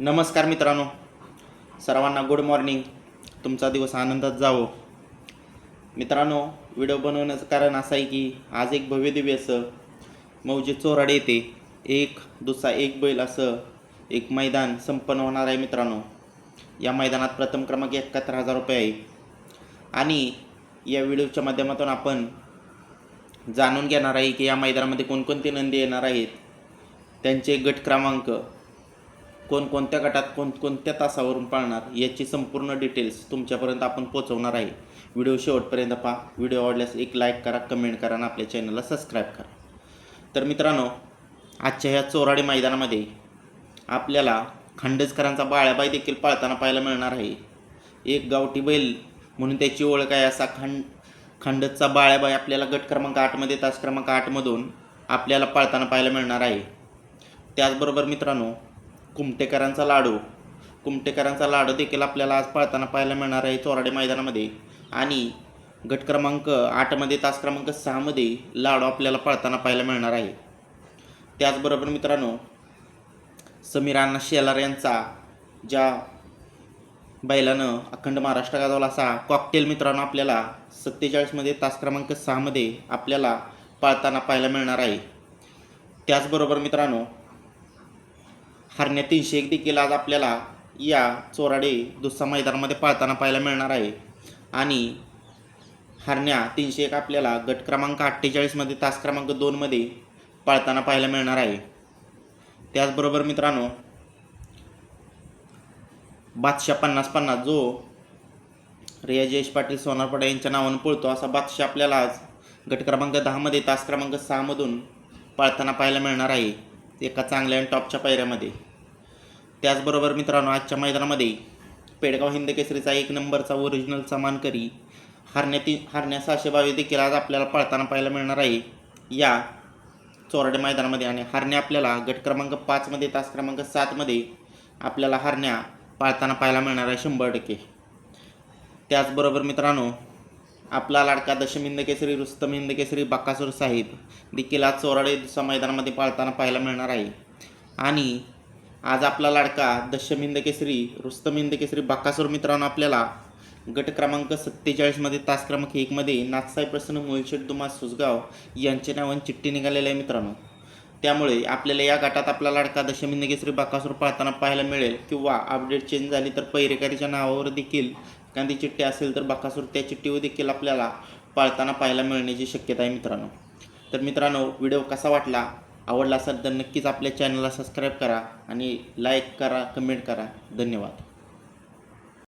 नमस्कार मित्रांनो. सर्वांना गुड मॉर्निंग तुमचा दिवस आनंदात जावो. मित्रांनो व्हिडिओ बनवण्याचं कारण असं आहे की आज एक भव्य दिव्य असं मौजे चोराडे येथे एक दुसरा एक बैल असं एक मैदान संपन्न होणार आहे मित्रांनो. या मैदानात प्रथम क्रमांक एकाहत्तर हजार रुपये आहे. आणि या व्हिडिओच्या माध्यमातून आपण जाणून घेणार आहे की या मैदानामध्ये कोणकोणते नंदी येणार आहेत. त्यांचे गट क्रमांक कोणकोणत्या गटात कोणकोणत्या तासावरून पाळणार याची संपूर्ण डिटेल्स तुमच्यापर्यंत आपण पोहोचवणार आहे. व्हिडिओ शेवटपर्यंत पहा. व्हिडिओ आवडल्यास एक लाईक करा कमेंट करा आणि आपल्या चॅनलला सबस्क्राईब करा. तर मित्रांनो आजच्या ह्या चोराडी मैदानामध्ये आपल्याला खांडेजकरांचा बाळ्याबाई देखील पाळताना पाहायला मिळणार आहे. एक गावठी बैल म्हणून त्याची ओळख आहे असा खंड खंडतचा बाळ्याबाई आपल्याला गट क्रमांक आठमध्ये तास क्रमांक आठमधून आपल्याला पाळताना पाहायला मिळणार आहे. त्याचबरोबर मित्रांनो कुमटेकरांचा लाडू. कुमटेकरांचा लाडू देखील आपल्याला आज पाळताना पाहायला मिळणार आहे चोराडे मैदानामध्ये. आणि गट क्रमांक आठमध्ये तास क्रमांक सहामध्ये लाडू आपल्याला पाळताना पाहायला मिळणार आहे. त्याचबरोबर मित्रांनो समीरांना शेलार यांचा ज्या बैलानं अखंड महाराष्ट्र गाजवला असा कॉकटेल मित्रांनो आपल्याला सत्तेचाळीसमध्ये तास क्रमांक सहामध्ये आपल्याला पाळताना पाहायला मिळणार आहे. त्याचबरोबर मित्रांनो हरण्या तीनशे एक देखील आज आपल्याला या चोराडे दुसऱ्या मैदानामध्ये पाळताना पाहायला मिळणार आहे. आणि हरण्या तीनशे एक आपल्याला गट क्रमांक अठ्ठेचाळीसमध्ये तास क्रमांक दोनमध्ये पाळताना पाहायला मिळणार आहे. त्याचबरोबर मित्रांनो बादशाह पन्नास पन्नास जो रिया जयेश पाटील सोनारपडा यांच्या नावानं पळतो असा बादशाह आपल्याला आज गट क्रमांक दहामध्ये तास क्रमांक सहामधून पाळताना पाहायला मिळणार आहे. एका चांगल्या आणि टॉपच्या पायऱ्यामध्ये. त्याचबरोबर मित्रांनो आजच्या मैदानामध्ये पेडगाव हिंद केसरीचा एक नंबरचा ओरिजिनलचा मानकरी हरण्या ती हरण्या सहाशे बावीस देखील आज आपल्याला पाळताना पाहायला मिळणार आहे. या चोरडे मैदानामध्ये आणि हरण्या आपल्याला गट क्रमांक पाचमध्ये तास क्रमांक सातमध्ये आपल्याला हरण्या पाळताना पाहायला मिळणार आहे शंभर टक्के. त्याचबरोबर मित्रांनो आपला लाडका दशम हिंद केसरी रुस्तम हिंद केसरी बक्कासूर साहिब देखील आज चोराडे दुसऱ्या मैदानामध्ये पाळताना पाहायला मिळणार आहे. आणि आज आपला लाडका दशम केसरी रुस्तम केसरी बक्कासूर मित्रांनो आपल्याला गट क्रमांक सत्तेचाळीसमध्ये तास क्रमांक एकमध्ये नाथसाई प्रसन्न मोहिशेट दुमा सुसगाव यांच्या नावाने चिठ्ठी निघालेली आहे मित्रांनो. त्यामुळे आपल्याला या गटात आपला लाडका दशमिंद केसरी बाकासूर पाळताना पाहायला मिळेल किंवा अपडेट चेंज झाली तर पैरेकरीच्या नावावर देखील एखादी चिठ्ठी असेल तर बाकासूर त्या चिठ्ठीवर देखील आपल्याला पाळताना पाहायला मिळण्याची शक्यता आहे मित्रांनो. तर मित्रांनो व्हिडिओ कसा वाटला? आवडला असेल तर नक्कीच आपल्या चॅनलला सबस्क्राईब करा आणि लाईक करा कमेंट करा. धन्यवाद.